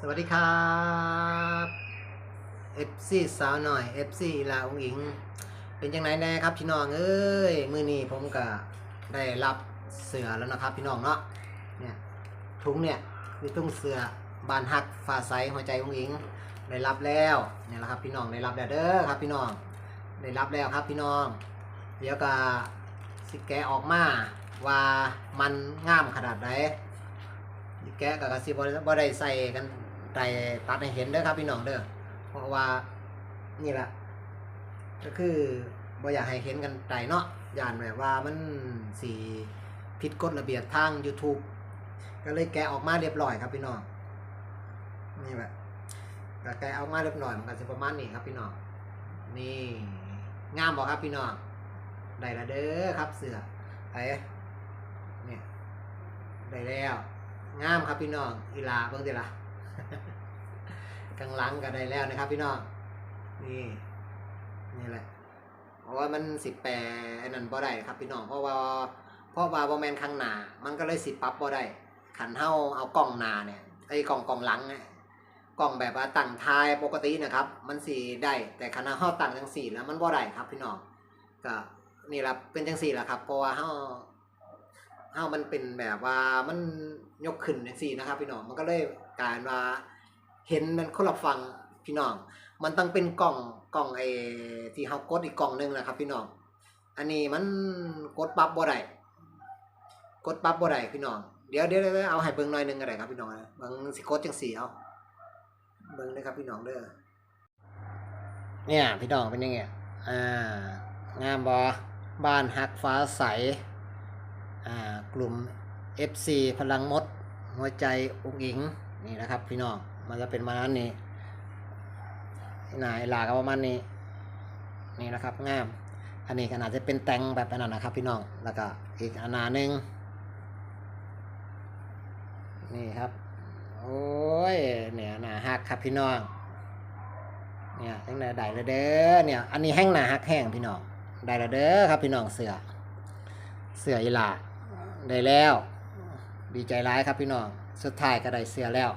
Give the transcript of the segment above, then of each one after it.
สวัสดีครับ FC สาวหน่อย FC ลาองอิง เป็นจังไงแน่ครับพี่น้องเอ้ยมือนี้ผมก็ได้รับเสือแล้วนะครับพี่น้องเนาะเนี่ยถุงเนี่ยคือตุ้งเสือบานหักฟาใสหัวใจองอิง ได้รับแล้วเนี่ยแหละครับพี่น้องได้รับแล้วเด้อครับพี่น้องได้รับแล้วครับพี่น้อง เดี๋ยวก็สิแกะออกมาว่ามันงามขนาดไหนแกะกับกระสิบบ่ได้ใส่กัน ไตตัดให้เห็นเด้อครับพี่น้องเด้อเพราะว่านี่แหละก็คือบ่อยากให้เห็นกันไตเนาะย่านแบบว่ามันสีผิดกฎระเบียบทาง YouTube ก็เลยแกะออกมาเรียบร้อยครับพี่น้องนี่แหละก็แกะออกมาเรียบร้อยมันก็สิประมาณนี้ครับพี่น้องนี่งามบ่ครับพี่น้องได้ละเด้อครับเสือไอ้เนี่ยได้แล้วงามครับพี่น้องอีลาเบิ่งสิล่ะ กลางหลังก็ได้แล้วนะครับ พี่น้องนี่นี่แหละ เพราะว่ามันสิแปรอันนั้นบ่ได้ครับ พี่น้องเพราะว่าเพราะว่าบ่แมนข้างหน้ามันก็เลยสิปรับบ่ได้ขันเฮาเอากล้องหน้าเนี่ยไอ้กล้องกล้องหลังเนี่ยกล้องแบบว่าตั้งทายปกตินะครับ มันสิได้แต่ขันเฮาตั้งจังสี่แล้วมันบ่ได้ครับ พี่น้องก็นี่ละเป็นจังสี่แหละครับเพราะว่าเฮาเอ้ามันเป็นแบบว่ามันยกขึ้นจังซี่นะครับ พี่น้องมันก็เลยกลารว่า เห็นมันคนละฟังพี่น้อง มันต้องเป็นกล่องกล่องไอ้ที่เฮากดอีกกล่องหนึงนะครับ พี่น้อง อันนี้มันกดปรับบ่ได้กดปรับบ่ได้พี่น้อง เดี๋ยวเดี๋ยวเอาให้เบิ่งหน่อยหนึงก็ได้ครับพี่น้องเบิ่งสิกดจังซี่เอาเบิ่งเด้อครับพี่น้องเด้อเนี่ยพี่น้องเป็นยังไงอ่างามบ่บ้านฮักฟ้าใสอ่ากลุ่ม FC พลังมด หัวใจอุกอิงนี่นะครับพี่น้อง มันจะเป็นมานั้นนี้นายลาก็ประมาณนี้ นี่นะครับงาม อันนี้ขนาดจะเป็นแตงแบบนั้นนะครับ พี่น้อง แล้วก็อีกอันหนาหนึ่งนี่ครับ โอ้ย เนี่ยหนาหักครับพี่น้อง เนี่ยตั้งแต่ได้แล้วเด้อ เนี่ย อันนี้แห้งหนาหักแห้งพี่น้อง ได้แล้วเด้อครับพี่น้องเสือ เสืออีลาได้แล้ว ดีใจร้ายครับพี่น้อง สุดท้ายก็ได้เสือแล้ว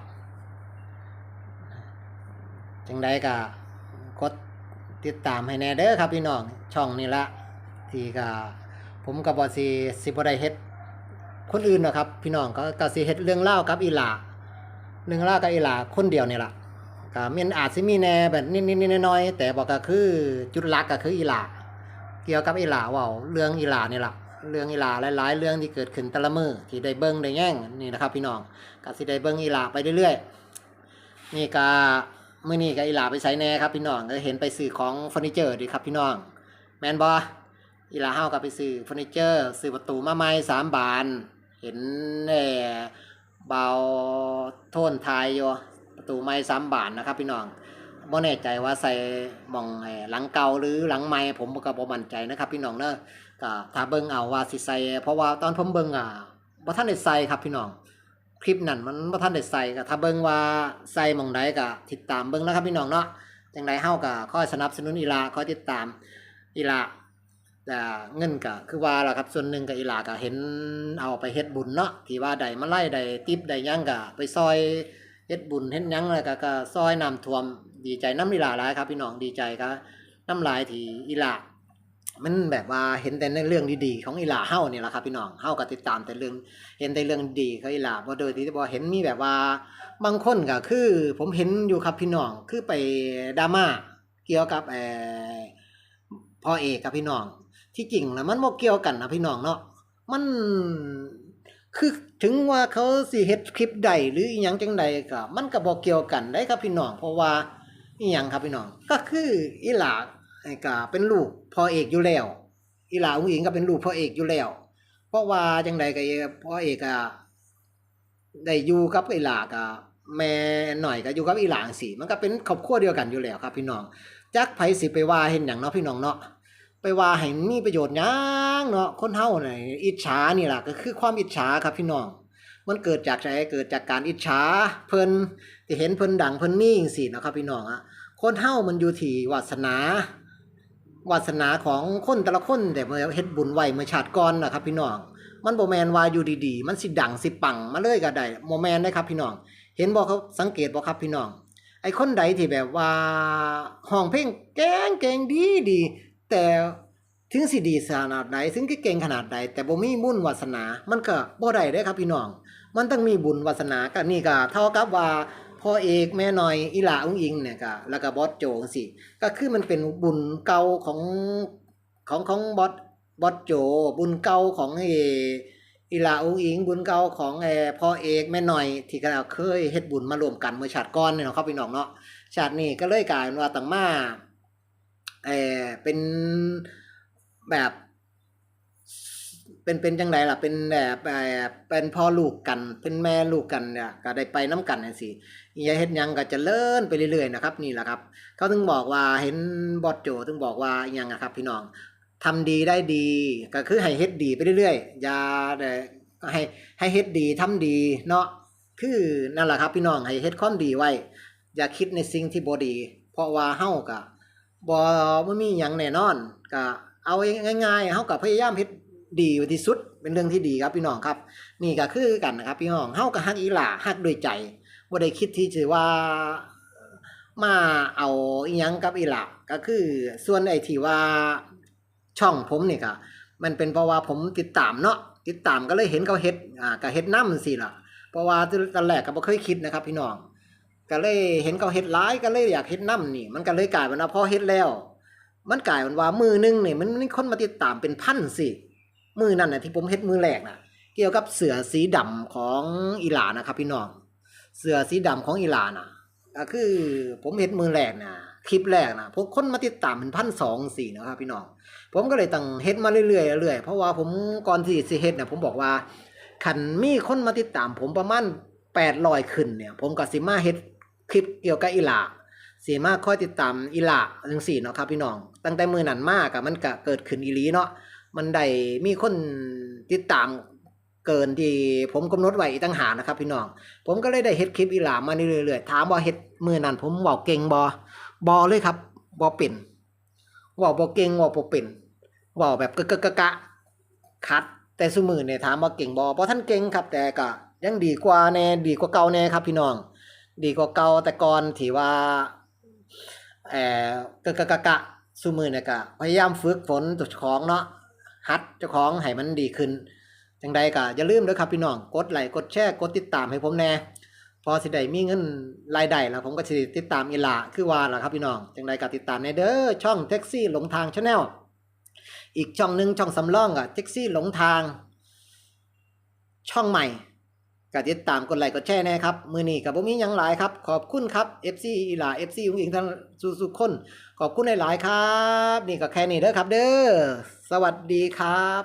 จังใดก็กดติดตามให้แน่เด้อครับพี่น้องช่องนี้ละที่ก็ผมกับบอสีสิบได้เฮ็ดคนอื่นนะครับ พี่น้องก็ก็สิเฮ็ดเรื่องเล่ากับอีหลาเรื่องเล่ากับอีหลาคนเดียวนี่ล่ะก็มีอาจสิมีแน่แบบนิดๆน้อยๆแต่บอกก็คือจุดลักก็คืออีหลาเกี่ยวกับอีหลาว่าเรื่องอีหลานี่ละเรื่องอีหลาหลาย ๆ เรื่องที่เกิดขึ้นแต่ละมือที่ได้เบิ้งได้แย่งนี่นะครับ พี่น้องก็สิได้เบิ้งอีหลาไปเรื่อยๆนี่ก็ มื้อนี้ก็อีหลาไปใช้แน่ครับพี่น้องก็เห็นไปซื้อของเฟอร์นิเจอร์ดีครับพี่น้อง แมนบออีหลาเฮาก็ไปซื้อเฟอร์นิเจอร์ซื้อประตูมาใหม่สามบาน เห็นแน่เบาโทนไทยอยู่ประตูไม้สามบานนะครับ พี่น้องบ่แน่ใจว่าใส่หมองหลังเก่าหรือหลังใหม่ผมก็บ่มั่นใจนะครับ พี่น้องเนอะก็ถ้าเบิ่งเอาว่าสิใส่เพราะว่าตอนผมเบิ่งอะบ่ทันได้ใส่ครับพี่น้อง คลิปนั้นมันบ่ทันได้ใส่ก็ถ้าเบิ่งว่าใส่หม่องใดก็ติดตามเบิ่งนะครับพี่น้องเนาะจังไดเฮาก็คอยสนับสนุนอีหลาคอยติดตามอีหลาแต่เงินก็คือว่าล่ะครับส่วนหนึ่งก็อีหลาก็เห็นเอาไปเฮ็ดบุญเนาะที่ว่าได้มาไล่ได้ติปได้หยังก็ไปซอยเฮ็ดบุญเฮ็ดหยังแล้วก็ก็ซอยน้ำท่วมดีใจน้ำอีลาหลายครับพี่น้องดีใจก็น้ำลายที่อีหลา มันแบบว่าเห็นแต่ในเรื่องดีๆของอีหลาเฮาเนี่ยแหละครับพี่น้องเฮาก็ติดตามแต่เรื่องเห็นแต่เรื่องดีของอีหลาบ่โดยที่บ่เห็นมีแบบว่าบางคนก็คือ ผมเห็นอยู่ครับพี่น้องคือไปดราม่าเกี่ยวกับเอ่อพ่อเอกกับพี่น้อง ที่จริงแล้วมันบ่เกี่ยวกันนะพี่น้องเนาะมันคือถึงว่าเขาสิเฮ็ดคลิปใดหรืออีหยังจังใดก็มันก็บ่เกี่ยวกันได้ครับพี่น้องเพราะว่าอีหยังครับพี่น้องก็คืออีหลา ไอ้ก็เป็นลูกพ่อเอกอยู่แล้ว อีหลาอุ้งอิงก็เป็นลูกพ่อเอกอยู่แล้ว เพราะว่าจังใดก็พ่อเอกก็ได้อยู่กับอีหลาก็แม่หน่อยก็อยู่กับอีหลางซี่มันก็เป็นครอบครัวเดียวกันอยู่แล้วครับพี่น้องจักไผสิไปว่าเฮ็ดหยังเนาะพี่น้องเนาะไปว่าให้มีประโยชน์ยังเนาะคนเฮาน่ะอิจฉานี่ล่ะก็คือความอิจฉาครับพี่น้อง มันเกิดจากไสเกิดจากการอิจฉาเพิ่นที่เห็นเพิ่นดังเพิ่นมีจังซี่นะครับพี่น้องอะคนเฮามันอยู่ที่วาสนา วาสนาของคนแต่ละคนแต่เมื่อเฮ็ดบุญไว้เมื่อชาติก่อนนะครับพี่น้อง มันบ่แมนว่าอยู่ดีๆ มันสิดังสิปังมาเลยก็ได้บ่แม่นได้ครับพี่น้อง เห็นบ่เขาสังเกตบ่ครับพี่น้อง ไอ้คนใดที่แบบว่าห้องเพลงเก่งเก่งดีดี แต่ถึงสิดีขนาดใดถึงเก่งขนาดใดแต่บ่มีบุญวาสนา มันก็บ่ได้เด้ครับพี่น้อง มันต้องมีบุญวาสนาก็นี่ก็เท่ากับว่า พ่อเอกแม่หน้อยอีหลาอุ้งอิงเนี่ยก็แล้วก็บอสโจงซี่ก็คือมันเป็นบุญเก่าของของของบอสบอสโจ บุญเก่าของเออีหลาอุ้งอิง บุญเก่าของเอพ่อเอกแม่หน้อย ที่ก็เคยเฮ็ดบุญมารวมกันเมื่อชาติก่อนเนี่ยเนาะครับพี่น้องเนาะชาตินี้ก็เลยกลายเป็นว่าต่างมาเอเป็นแบบ เป็นเป็นจังไดล่ะ เป็นแบบแบบเป็นพ่อลูกกัน เป็นแม่ลูกกันเนี่ยก็ได้ไปน้กันจังซี่อย่าเฮ็ดยังก็จะเลิ่อนไปเรื่อยๆนะครับนี่แหละครับ เขาถึงบอกว่าเห็นบอสโจถึงบอกว่าอหยังอะครับพี่น้องทำดีได้ดีก็คือให้เฮ็ดดีไปเรื่อยๆอย่าให้ให้เฮ็ดดีทำดีเนาะคือนั่นแหละครับพี่น้องให้เฮ็ดความดีไว้ อย่าคิดในสิ่งที่บ่ดี เพราะว่าเฮาก็บ่บ่มีหยังแน่นอนก็เอาง่ายๆเฮาก็พยายามเฮ็ด ดีที่สุดเป็นเรื่องที่ดีครับพี่น้องครับ นี่ก็คือกันนะครับ พี่น้องเฮาก็ฮักอีหล่าฮักด้วยใจบ่ได้คิดที่จะว่ามาเอาอีหยังกับอีหล่าก็คือส่วนไอ้ที่ว่าช่องผมนี่ก็มันเป็นเพราะว่าผมติดตามเนาะติดตามก็เลยเห็นเขาเฮ็ดอ่าก็เฮ็ดน้ำสิล่ะ เพราะว่าตอนแรกก็บ่เคยคิดนะครับ พี่น้องก็เลยเห็นเขาเฮ็ดหลายก็เลยอยากเฮ็ดนํนี่ มันก็เลยกลายเป็นว่าพอเฮ็ดแล้ว มันกลายเป็นว่ามือหนึงนี่มันมีคนมาติดตามเป็นพันสิ มือนั่นนะที่ผมเฮ็ดมือแรกน่ะเกี่ยวกับเสือสีดำของอีหลานะครับ พี่น้องเสือสีดำของอีหลาน่ะก็คือผมเฮ็ดมือแรกน่ะคลิปแรกน่ะพวกคนมาติดตามเป็นพันสองสี่นะครับ พี่น้องผมก็เลยตั้งเฮ็ดมาเรื่อยๆเรื่อยๆเพราะว่าผมก่อนที่สิเฮ็ดน่ะผมบอกว่าคันมีคนมาติดตาม ผมประมาณ800ขึ้นเนี่ย ผมก็สิมาเฮ็ดคลิปเกี่ยวกับอีหลาสิมาคอยติดตามอีหลาจังซี่เนาะครับพี่น้อง ตั้งแต่มือนันมาก็มันก็เกิดขึ้นอีลีเนาะ มันได้มีคนติดตามเกินที่ผมกำหนดไว้อีต่างหากนะครับ พี่น้อง ผมก็เลยได้เฮ็ดคลิปอีหลามมาเรื่อยๆถามว่าเฮ็ดมือนั้นผมว้าเก่งบ่บ่เลยครับบ่เป็นว้าบ่เก่งว้าบ่เป็นว้าแบบกะกะกะกะคัด แต่ซุมือเนี่ยถามว่าเก่งบ่บ่ทันเก่งครับ แต่ก็ยังดีกว่าแน่ดีกว่าเก่าแน่ครับ พี่น้อง ดีกว่าเก่าแต่ก่อนที่ว่าเอ่อกะกะกะกะซุมือเนี่ยก็พยายามฝึกฝนเจ้าของเนาะ หัดเจ้าของให้มันดีขึ้นจังใดก็อย่าลืมเด้อครับพี่น้องกดไลค์กดแชร์กดติดตามให้ผมแน่พอสิได้มีเงินรายได้แล้วผมก็สิติดตามอีหลาคือว่าล่ะครับพี่น้องจังใดก็ติดตามในเด้อช่องแท็กซี่หลงทางชาแนลอีกช่องหนึ่งช่องสำรองอะแท็กซี่หลงทาง ช่องใหม่ก็ติดตามกดไลค์กดแชร์แน่ครับมือนี้ก็บ่มีหยังหลายครับ ขอบคุณครับ FC อีหลา FC อุ้งอิงทั้งสุกๆคน ขอบคุณหลายๆครับ นี่ก็แค่นี้เด้อครับ เด้อ สวัสดีครับ